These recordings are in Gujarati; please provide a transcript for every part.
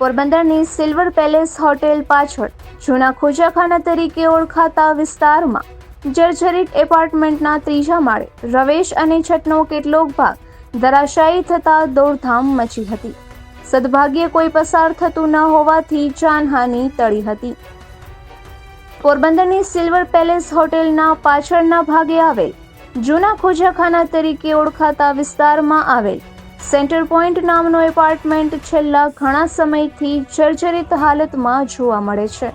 પોરબંદરની સિલ્વર પેલેસ હોટેલ પાછળ જૂના ખોજાખાના તરીકે ઓળખાતા વિસ્તારમાં જર્જરિત એપાર્ટમેન્ટના ત્રીજા માળે રવેશ અને છટનો કેટલોક ભાગ ધરાશાયી થતા દોડધામ મચી હતી. સદભાગ્યે કોઈ પસાર થતું ન હોવાથી જાનહાનિ ટળી હતી. પોરબંદરની સિલ્વર પેલેસ હોટેલના પાછળના ભાગે આવેલ જૂના ખોજાખાના તરીકે ઓળખાતા વિસ્તારમાં આવેલ સેન્ટર પોઈન્ટ નામનો એપાર્ટમેન્ટ છેલ્લા ઘણા સમયથી જર્જરિત હાલતમાં જોવા મળે છે.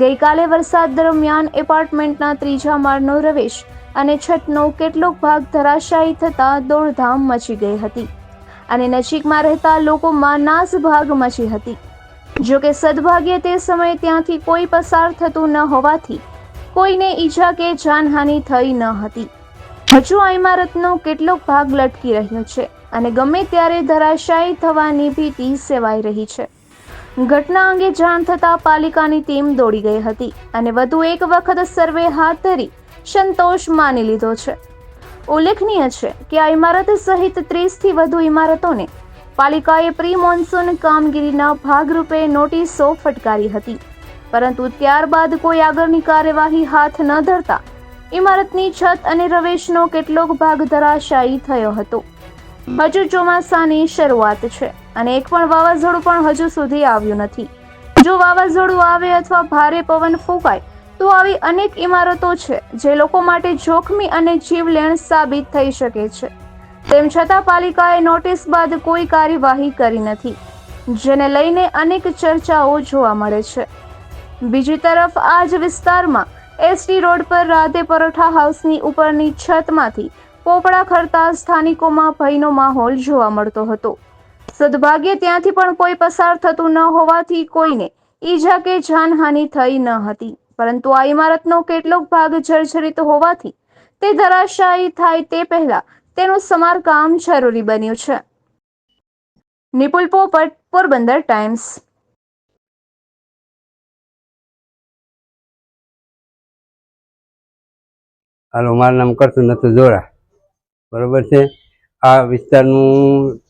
ગઈકાલે વરસાદ દરમિયાન એપાર્ટમેન્ટના ત્રીજા માળનો રવેશ અને છતનો કેટલોક ભાગ ધરાશાયી થતાં દોડધામ મચી ગઈ હતી અને નજીકમાં રહેતા લોકોમાં નાસભાગ મચી હતી. જો કે સદભાગ્યે તે સમયે ત્યાંથી કોઈ પસાર થતું ન હોવાથી કોઈને ઈજા કે જાનહાનિ થઈ ન હતી. હજુ આ ઇમારતનો કેટલોક ભાગ લટકી રહ્યો છે. અને ગમે ત્યારે ધરાશાયી થવાની ભીતિ સેવાઈ રહી છે. ઘટના અંગે જાણ થતાં પાલિકાની ટીમ દોડી ગઈ હતી અને વધુ એક વખત સર્વે હાથ ધરી સંતોષ માની લીધો છે. ઉલ્લેખનીય છે કે આ ઇમારત સહિત ત્રીસથી વધુ ઇમારતોને પાલિકાએ પ્રી મોન્સૂન કામગીરીના ભાગરૂપે નોટિસો ફટકારી હતી. પરંતુ ત્યારબાદ કોઈ આગળની કાર્યવાહી હાથ ન ધરતા ઇમારતની છત અને રવેશનો કેટલોક ભાગ ધરાશાયી થયો હતો. હજુ ચોમાસાની શરૂઆત છે અને એક પણ વાવાઝોડું પણ હજુ સુધી આવ્યું નથી. જો વાવાઝોડું આવે અથવા ભારે પવન ફૂંકાય, તો આવી અનેક ઇમારતો છે જે લોકો માટે જોખમી અને જીવલેણ સાબિત થઈ શકે છે. તેમ છતાં પાલિકાએ નોટિસ બાદ કોઈ કાર્યવાહી કરી નથી, જેને લઈને અનેક ચર્ચાઓ જોવા મળે છે. બીજી તરફ આ જ વિસ્તારમાં એસટી રોડ પર રાધે પરોઠા હાઉસની ઉપરની છતમાંથી પોપડા ખરતા સ્થાનિકોમાં ભયનો માહોલ જોવા મળતો હતો. સદભાગ્યે ત્યાંથી પણ કોઈ પસાર થતું ન હોવાથી કોઈને ઈજા કે જાનહાનિ થઈ ન હતી. પરંતુ આ ઇમારતનો કેટલોક ભાગ જર્જરિત હોવાથી તે ધરાશાયી થાય તે પહેલા તેનું સમારકામ જરૂરી બન્યું છે. નિપુલ પોપટ, પોરબંદર ટાઈમ્સ. હાલો, મારું નામ કરતું નતું જોરા. બરોબર છે? આ વિસ્તારનું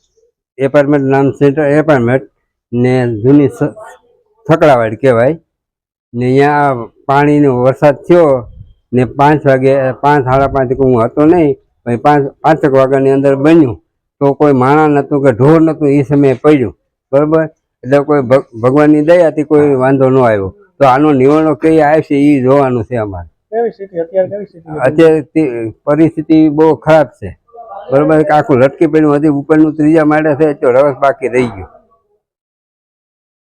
એપાર્ટમેન્ટ નામ સેન્ટર એપાર્ટમેન્ટ ને જૂની સ- કહેવાય. ને અહીંયા પાણીનો વરસાદ થયો ને પાંચ વાગે, પાંચ, સાડા પાંચ હું હતો નહીં પછી પાંચ, પાંચેક વાગ્યાની અંદર બન્યું. તો કોઈ માણસ નહોતું કે ઢોર નહોતું, એ સમયે પડ્યું. બરાબર? એટલે કોઈ ભગ- ભગવાનની દયાથી કોઈ વાંધો ન આવ્યો. તો આનો નિવારણો કઈ આવશે એ જોવાનું છે અમારે. કેવી પરિસ્થિતિ બહુ ખરાબ છે. બરોબર? આખું લટકી પડ્યું. હજી ઉપરનું ત્રીજા માળે છે તો રસ બાકી રહી ગયું.